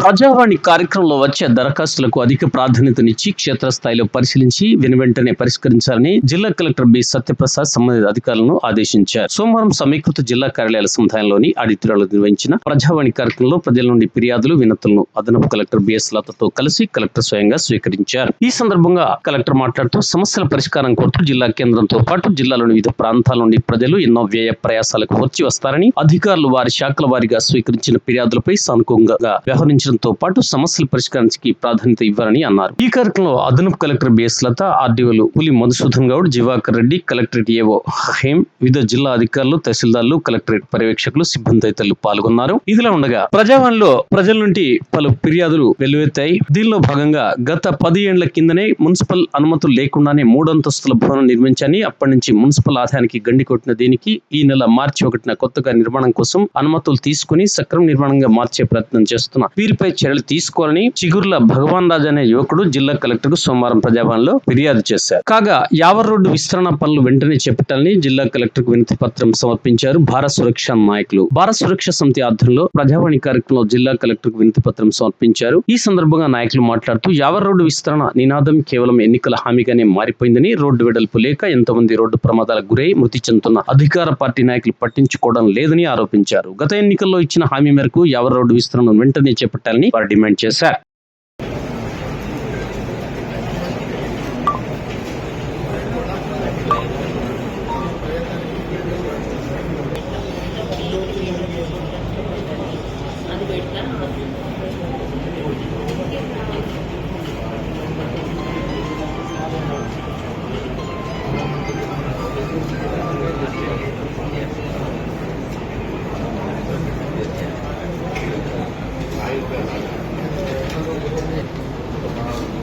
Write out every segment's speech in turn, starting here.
ప్రజావాణి కార్యక్రమంలో వచ్చే దరఖాస్తులకు అధిక ప్రాధాన్యతనిచ్చి క్షేత్రస్థాయిలో పరిశీలించి వెనువెంటనే పరిష్కరించాలని జిల్లా కలెక్టర్ బి సత్యప్రసాద్ సంబంధిత అధికారులను ఆదేశించారు. సోమవారం సమీకృత జిల్లా కార్యాలయాల సముదాయంలోని ఆడిటోరియాలో నిర్వహించిన ప్రజావాణి కార్యక్రమంలో ప్రజల నుండి ఫిర్యాదులు వినతులను అదనపు కలెక్టర్ బిఎస్ లతతో కలిసి కలెక్టర్ స్వయంగా స్వీకరించారు. ఈ సందర్భంగా కలెక్టర్ మాట్లాడుతూ సమస్యల పరిష్కారం కోరుతూ జిల్లా కేంద్రంతో పాటు జిల్లాలోని వివిధ ప్రాంతాల నుండి ప్రజలు ఎన్నో వ్యయ ప్రయాసాలకు వచ్చి వస్తారని అధికారులు వారి శాఖల వారీగా స్వీకరించిన ఫిర్యాదులపై సానుకూలంగా వ్యవహరించారు వ్యవహరించడంతో పాటు సమస్యల పరిష్కారానికి ప్రాధాన్యత ఇవ్వాలని అన్నారు. ఈ కార్యక్రమంలో అదనపు కలెక్టర్ బిఎస్ లత ఆర్డీఓలు పులి మధుసూదన్ గౌడ్ జివాకర్ రెడ్డి కలెక్టరేట్ ఏవో హేమ్ వివిధ జిల్లా అధికారులు తహసీల్దార్లు కలెక్టరేట్ పర్యవేక్షకులు సిబ్బంది తదితరులు పాల్గొన్నారు. ఇదిలా ఉండగా ప్రజావాణిలో ప్రజల నుండి పలు ఫిర్యాదులు వెల్లువెత్తాయి. దీనిలో భాగంగా గత పది ఏండ్ల కిందనే మున్సిపల్ అనుమతులు లేకుండానే మూడంతస్తుల భవనం నిర్మించని అప్పటి నుంచి మున్సిపల్ ఆదాయానికి గండి కొట్టిన దీనికి ఈ నెల మార్చి ఒకటిన కొత్తగా నిర్మాణం కోసం అనుమతులు తీసుకుని సక్రమ నిర్మాణంగా మార్చే ప్రయత్నం చేస్తున్న వీరిపై చర్యలు తీసుకోవాలని చిగుర్ల భగవాన్ రాజ్ అనే యువకుడు జిల్లా కలెక్టర్కు సోమవారం ప్రజాభవన్లో ఫిర్యాదు చేశారు. కాగా యావర్ రోడ్డు విస్తరణ పనులు వెంటనే చేపట్టాలని జిల్లా కలెక్టర్కు వినతి పత్రం సమర్పించారు భారత సురక్ష నాయకులు. భారత సురక్ష సమితి ఆధ్వర్యంలో ప్రజావాణి కార్యక్రమంలో జిల్లా కలెక్టర్కు వినతి పత్రం సమర్పించారు. ఈ సందర్భంగా నాయకులు మాట్లాడుతూ యావర్ రోడ్డు విస్తరణ నినాదం కేవలం ఎన్నికల హామీగానే మారిపోయిందని రోడ్డు వెడల్పు లేక ఎంతమంది రోడ్డు ప్రమాదాలకు గురై మృతి చెందుతున్న అధికార పార్టీ నాయకులు పట్టించుకోవడం లేదని ఆరోపించారు. గత ఎన్నికల్లో ఇచ్చిన హామీ మేరకు యావర్ రోడ్డు విస్తరణను వెంటనే చేపట్టాలని వారు డిమాండ్ చేశారు.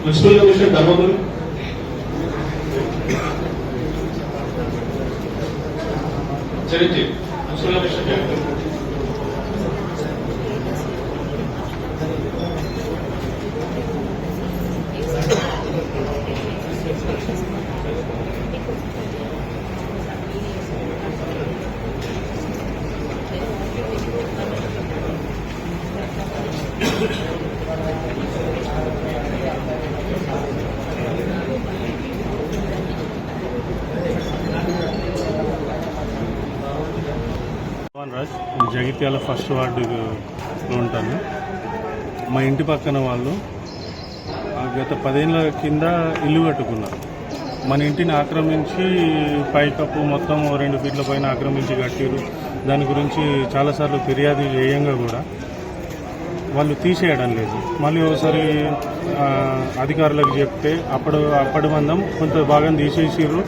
Municipal commissioner Dharmapuri Chiranjeevi municipal commissioner Jagan Bhagavan Raj నేను జగిత్యాల ఫస్ట్ వార్డులో ఉంటాను. మా ఇంటి పక్కన వాళ్ళు గత పదేళ్ళ కింద ఇల్లు కట్టుకున్నారు. మన ఇంటిని ఆక్రమించి పైకప్పు మొత్తం ఓ రెండు ఫీట్ల పైన ఆక్రమించి కట్టిరు దాని గురించి చాలాసార్లు ఫిర్యాదు చేయంగా కూడా. వాళ్ళు తీసేయడం లేదు. మళ్ళీ ఒకసారి అధికారులకు చెప్తే అప్పుడు అప్పటి మందం కొంత భాగం తీసేసిర్రు.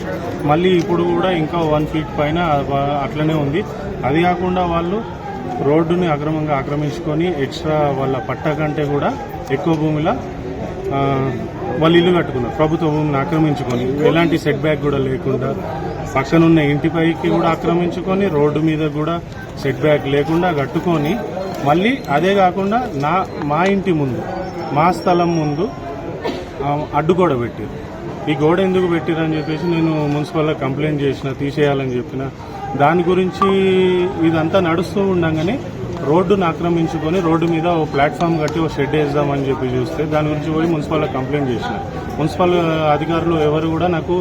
మళ్ళీ ఇప్పుడు కూడా ఇంకా వన్ ఫీట్ పైన అట్లనే ఉంది. అది కాకుండా వాళ్ళు రోడ్డుని అక్రమంగా ఆక్రమించుకొని ఎక్స్ట్రా వాళ్ళ పట్ట కంటే కూడా ఎక్కువ భూమిలో వాళ్ళు ఇల్లు కట్టుకున్నారు. ప్రభుత్వ భూమిని ఆక్రమించుకొని. ఎలాంటి సెట్ బ్యాక్ కూడా లేకుండా పక్కనున్న ఇంటిపైకి కూడా ఆక్రమించుకొని రోడ్డు మీద కూడా సెట్ బ్యాక్ లేకుండా కట్టుకొని మళ్ళీ అదే కాకుండా నా మా ఇంటి ముందు మా స్థలం ముందు అడ్డుగోడ పెట్టారు. ఈ గోడ ఎందుకు పెట్టారని చెప్పేసి నేను మున్సిపల్లో కంప్లైంట్ చేసిన తీసేయాలని చెప్పిన. దాని గురించి ఇదంతా నడుస్తూ ఉండగానే రోడ్డును ఆక్రమించుకొని రోడ్డు మీద ఓ ప్లాట్ఫామ్ కట్టి ఓ షెడ్ వేద్దామని చెప్పి చూస్తే దాని గురించి పోయి మున్సిపల్ కంప్లైంట్ చేసిన. మున్సిపల్ అధికారులు ఎవరు కూడా నాకు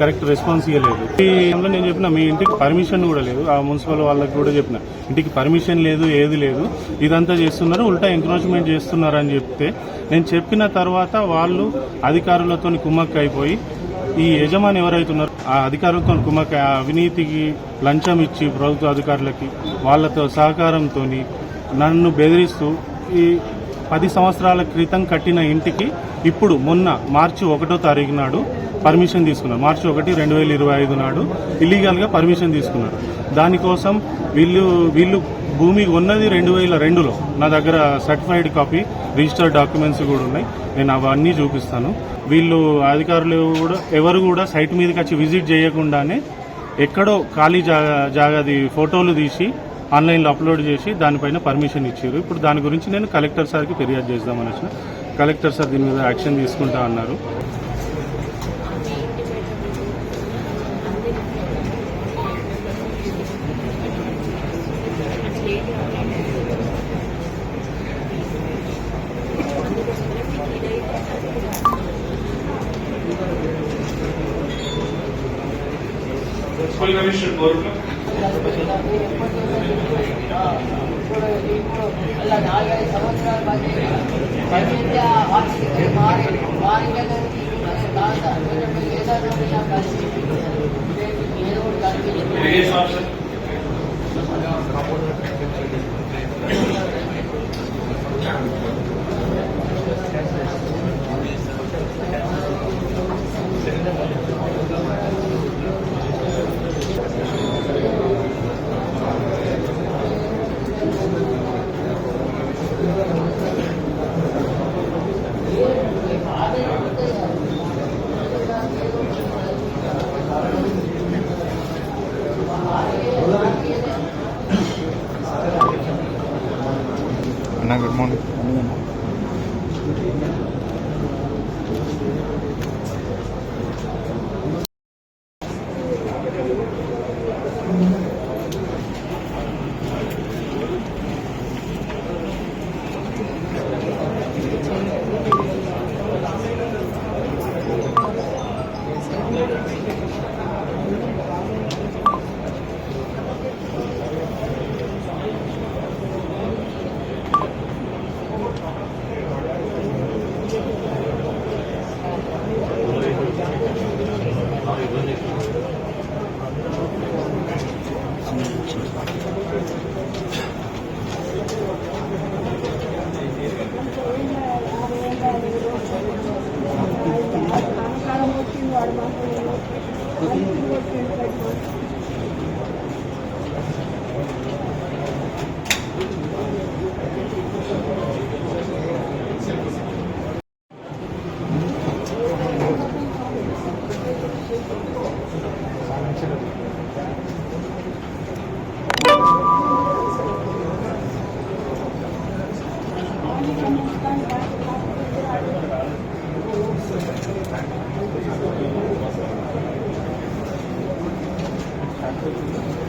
కరెక్ట్ రెస్పాన్స్ ఇవ్వలేదు. ఈ టైంలో నేను చెప్పిన మీ ఇంటికి పర్మిషన్ కూడా లేదు. ఆ మున్సిపల్ వాళ్ళకి కూడా చెప్పిన. ఇంటికి పర్మిషన్ లేదు ఏది లేదు. ఇదంతా చేస్తున్నారు ఉల్టా ఎంక్రోచ్మెంట్ చేస్తున్నారు అని చెప్తే నేను చెప్పిన తర్వాత వాళ్ళు అధికారులతో కుమ్మక్క అయిపోయి ఈ యజమాని ఎవరైతున్నారో ఆ అధికారులతో కుమ్మక్క అవినీతికి లంచం ఇచ్చి ప్రభుత్వ అధికారులకి వాళ్ళతో సహకారంతో నన్ను బెదిరిస్తూ ఈ పది సంవత్సరాల క్రితం కట్టిన ఇంటికి ఇప్పుడు మొన్న మార్చి ఒకటో తారీఖు నాడు పర్మిషన్ తీసుకున్నారు. మార్చి ఒకటి రెండు వేల ఇరవై ఐదు నాడు ఇల్లీగల్గా పర్మిషన్ తీసుకున్నారు. దానికోసం వీళ్ళు వీళ్ళు భూమి ఉన్నది రెండు వేల రెండులో. నా దగ్గర సర్టిఫైడ్ కాపీ రిజిస్టర్డ్ డాక్యుమెంట్స్ కూడా ఉన్నాయి. నేను అవన్నీ చూపిస్తాను. వీళ్ళు అధికారులు కూడా ఎవరు కూడా సైట్ మీదకి వచ్చి విజిట్ చేయకుండానే ఎక్కడో ఖాళీ జాగా జాగాది ఫోటోలు తీసి ఆన్లైన్లో అప్లోడ్ చేసి దానిపైన పర్మిషన్ ఇచ్చారు. ఇప్పుడు దాని గురించి నేను కలెక్టర్ సార్కి ఫిర్యాదు చేద్దామని వచ్చిన. కలెక్టర్ సార్ దీని మీద యాక్షన్ తీసుకుంటా అన్నారు. మున్సిపల్ కమిషనర్ కోర్టులో ఇప్పుడు Anna, good morning. సంవత్సరాల మధ్య